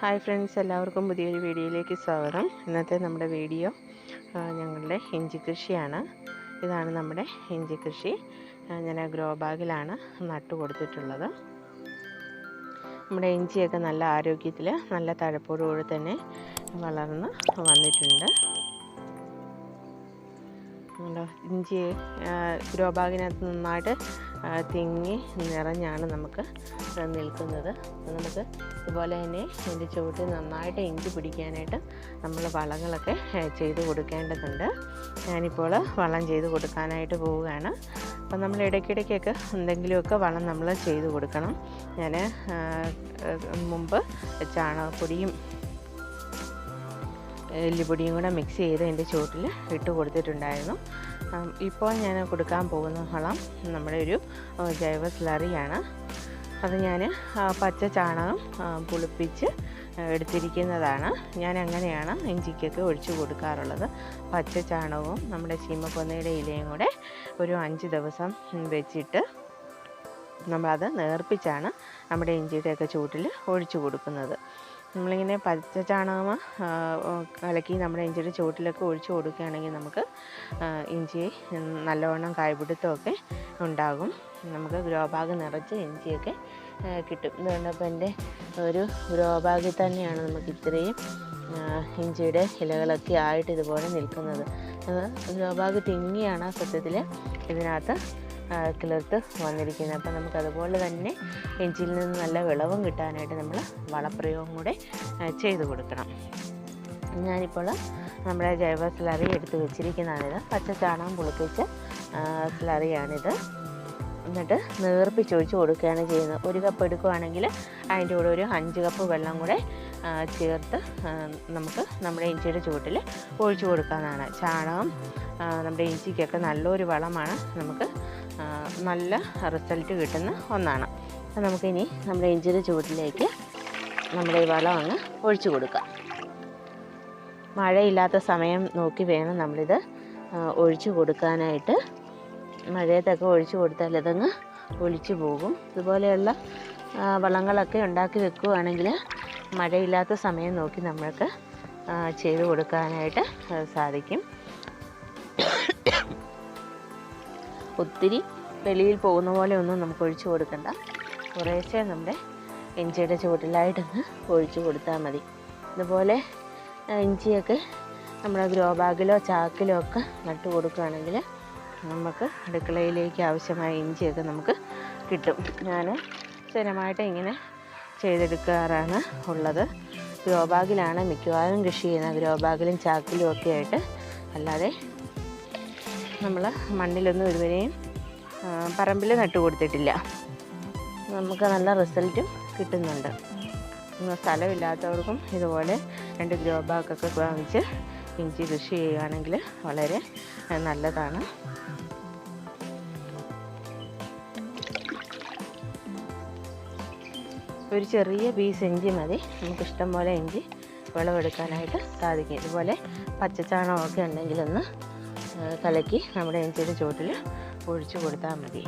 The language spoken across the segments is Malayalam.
ഹായ് ഫ്രണ്ട്സ് എല്ലാവർക്കും പുതിയൊരു വീഡിയോയിലേക്ക് സ്വാഗതം. ഇന്നത്തെ നമ്മുടെ വീഡിയോ ഞങ്ങളുടെ ഇഞ്ചി കൃഷിയാണ്. ഇതാണ് നമ്മുടെ ഇഞ്ചി കൃഷി. ഞാൻ ഗ്രോ ബാഗിലാണ് നട്ടു കൊടുത്തിട്ടുള്ളത്. നമ്മുടെ ഇഞ്ചിയൊക്കെ നല്ല ആരോഗ്യത്തിൽ നല്ല തഴപ്പോടുകൂടി തന്നെ വളർന്ന് വന്നിട്ടുണ്ട്. ഇഞ്ചി ഗ്രോ ബാഗിനകത്ത് നന്നായിട്ട് തിങ്ങി നിറഞ്ഞാണ് നമുക്ക് നിൽക്കുന്നത്. നമുക്ക് ഇതുപോലെ തന്നെ ഇതിന്റെ ചുവട്ടിൽ നന്നായിട്ട് ഇഞ്ചി പിടിക്കാനായിട്ട് നമ്മൾ വളങ്ങളൊക്കെ ചെയ്ത് കൊടുക്കേണ്ടതുണ്ട്. ഞാനിപ്പോൾ വളം ചെയ്ത് കൊടുക്കാനായിട്ട് പോവുകയാണ്. അപ്പം നമ്മൾ ഇടയ്ക്കിടയ്ക്കൊക്കെ എന്തെങ്കിലുമൊക്കെ വളം നമ്മൾ ചെയ്ത് കൊടുക്കണം. ഞാൻ മുമ്പ് ചാണകപ്പൊടിയും എല്ലുപൊടിയും കൂടെ മിക്സ് ചെയ്ത് എന്റെ ചുവട്ടിൽ ഇട്ട് കൊടുത്തിട്ടുണ്ടായിരുന്നു. ഇപ്പോൾ ഞാൻ കൊടുക്കാൻ പോകുന്ന വളം നമ്മുടെ ഒരു ജൈവ സ്ലറിയാണ് അത് ഞാൻ പച്ച ചാണകം പുളിപ്പിച്ച് എടുത്തിരിക്കുന്നതാണ്. ഞാൻ അങ്ങനെയാണ് ഇഞ്ചിക്കൊക്കെ ഒഴിച്ചു കൊടുക്കാറുള്ളത്. പച്ച ചാണകവും നമ്മുടെ ചീമക്കൊന്നയുടെ ഇലയും കൂടെ ഒരു അഞ്ച് ദിവസം വെച്ചിട്ട് നമ്മളത് നേർപ്പിച്ചാണ് നമ്മുടെ ഇഞ്ചിയുടെയൊക്കെ ചൂട്ടിൽ ഒഴിച്ചു കൊടുക്കുന്നത്. നമ്മളിങ്ങനെ പച്ച ചാണകം കലക്കി നമ്മുടെ ഇഞ്ചിയുടെ ചുവട്ടിലൊക്കെ ഒഴിച്ചു കൊടുക്കുകയാണെങ്കിൽ നമുക്ക് ഇഞ്ചി നല്ലവണ്ണം കായ്പിടുത്തമൊക്കെ ഉണ്ടാകും. നമുക്ക് ഗ്രോ ബാഗ് നിറച്ച് ഇഞ്ചിയൊക്കെ കിട്ടും. ഇതുകൊണ്ടപ്പോൾ എന്റെ ഒരു ഗ്രോ ബാഗിൽ തന്നെയാണ് നമുക്ക് ഇത്രയും ഇഞ്ചിയുടെ ഇലകളൊക്കെ ആയിട്ട് ഇതുപോലെ നിൽക്കുന്നത്. ഗ്രോ ബാഗ് തിങ്ങിയാണ് സത്യത്തിൽ ഇതിനകത്ത് കിളിർത്ത് വന്നിരിക്കുന്നത്. അപ്പോൾ നമുക്ക് അതുപോലെ തന്നെ ഇഞ്ചിയിൽ നിന്ന് നല്ല വിളവും കിട്ടാനായിട്ട് നമ്മൾ വളപ്രയോഗം കൂടെ ചെയ്തു കൊടുക്കണം. ഞാനിപ്പോൾ നമ്മുടെ ജൈവ സ്ലറി എടുത്ത് വെച്ചിരിക്കുന്നതാണിത് പച്ച ചാണകം പുളിപ്പിച്ച് സ്ലറിയാണിത്. എന്നിട്ട് നേർപ്പിച്ചൊഴിച്ച് കൊടുക്കുകയാണ് ചെയ്യുന്നത്. ഒരു കപ്പ് എടുക്കുകയാണെങ്കിൽ അതിന്റെ കൂടെ ഒരു അഞ്ച് കപ്പ് വെള്ളം കൂടെ ചേർത്ത് നമുക്ക് നമ്മുടെ ഇഞ്ചിയുടെ ചുവട്ടിൽ ഒഴിച്ചു കൊടുക്കാവുന്നതാണ്. ചാണകം നമ്മുടെ ഇഞ്ചിക്കൊക്കെ നല്ലൊരു വളമാണ്. നമുക്ക് നല്ല റിസൾട്ട് കിട്ടുന്ന ഒന്നാണ്. അപ്പം നമുക്കിനി നമ്മുടെ ഇഞ്ചിയുടെ ചുവട്ടിലേക്ക് നമ്മുടെ ഈ വളം അങ്ങ് ഒഴിച്ചു കൊടുക്കാം. മഴയില്ലാത്ത സമയം നോക്കി വേണം നമ്മളിത് ഒഴിച്ചു കൊടുക്കാനായിട്ട്. മഴയത്തൊക്കെ ഒഴിച്ചു കൊടുത്താൽ ഇതങ്ങ് ഒലിച്ചു പോകും. ഇതുപോലെയുള്ള വളങ്ങളൊക്കെ ഉണ്ടാക്കി വെക്കുകയാണെങ്കിൽ മഴയില്ലാത്ത സമയം നോക്കി നമ്മൾക്ക് ചെയ്തു കൊടുക്കാനായിട്ട് സാധിക്കും. ഒത്തിരി വെളിയിൽ പോകുന്ന പോലെ ഒന്നും നമുക്ക് ഒഴിച്ചു കൊടുക്കണ്ട. കുറേശ്ശെ നമ്മുടെ ഇഞ്ചിയുടെ ചുവട്ടിലായിട്ടൊന്ന് ഒഴിച്ചു കൊടുത്താൽ മതി. ഇതുപോലെ ഇഞ്ചിയൊക്കെ നമ്മുടെ ഗ്രോ ബാഗിലോ ചാക്കിലോ ഒക്കെ നട്ടു കൊടുക്കുകയാണെങ്കിൽ നമുക്ക് അടുക്കളയിലേക്ക് ആവശ്യമായ ഇഞ്ചിയൊക്കെ നമുക്ക് കിട്ടും. ഞാൻ സ്ഥിരമായിട്ട് ഇങ്ങനെ ചെയ്തെടുക്കാറാണ് ഉള്ളത്. ഗ്രോ ബാഗിലാണ് മിക്കവാറും കൃഷി ചെയ്യുന്നത്. ഗ്രോ ബാഗിലും ചാക്കിലും ഒക്കെ ആയിട്ട് അല്ലാതെ നമ്മൾ മണ്ണിലൊന്നും ഇതുവരെയും പറമ്പിൽ നട്ടു കൊടുത്തിട്ടില്ല. നമുക്ക് നല്ല റിസൾട്ടും കിട്ടുന്നുണ്ട്. സ്ഥലമില്ലാത്തവർക്കും ഇതുപോലെ രണ്ട് ഗ്രോ ബാഗൊക്കെ വാങ്ങിച്ച് ഇഞ്ചി കൃഷി ചെയ്യുകയാണെങ്കിൽ വളരെ നല്ലതാണ്. ഒരു ചെറിയ പീസ് ഇഞ്ചി മതി. നമുക്കിഷ്ടം പോലെ ഇഞ്ചി വിളവെടുക്കാനായിട്ട് സാധിക്കും. ഇതുപോലെ പച്ചച്ചാണകമൊക്കെ ഉണ്ടെങ്കിലൊന്ന് കലക്കി നമ്മുടെ ഇഞ്ചിയുടെ ചുവട്ടിൽ ഒഴിച്ചു കൊടുത്താൽ മതി.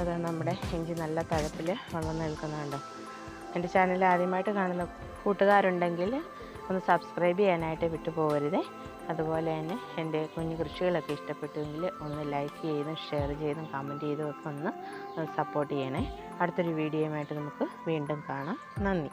അത് നമ്മുടെ ഇഞ്ചി നല്ല തഴപ്പിൽ വളർന്നു നിൽക്കുന്നുണ്ട്. എന്റെ ചാനൽ ആദ്യമായിട്ട് കാണുന്ന കൂട്ടുകാരുണ്ടെങ്കിൽ ഒന്ന് സബ്സ്ക്രൈബ് ചെയ്യാനായിട്ട് വിട്ടുപോകരുത്. അതുപോലെ തന്നെ എന്റെ കുഞ്ഞു കൃഷികളൊക്കെ ഇഷ്ടപ്പെട്ടുവെങ്കിൽ ഒന്ന് ലൈക്ക് ചെയ്തും ഷെയർ ചെയ്തും കമന്റ് ചെയ്തും ഒക്കെ ഒന്ന് സപ്പോർട്ട് ചെയ്യണേ. അടുത്തൊരു വീഡിയോയുമായിട്ട് നമുക്ക് വീണ്ടും കാണാം. നന്ദി.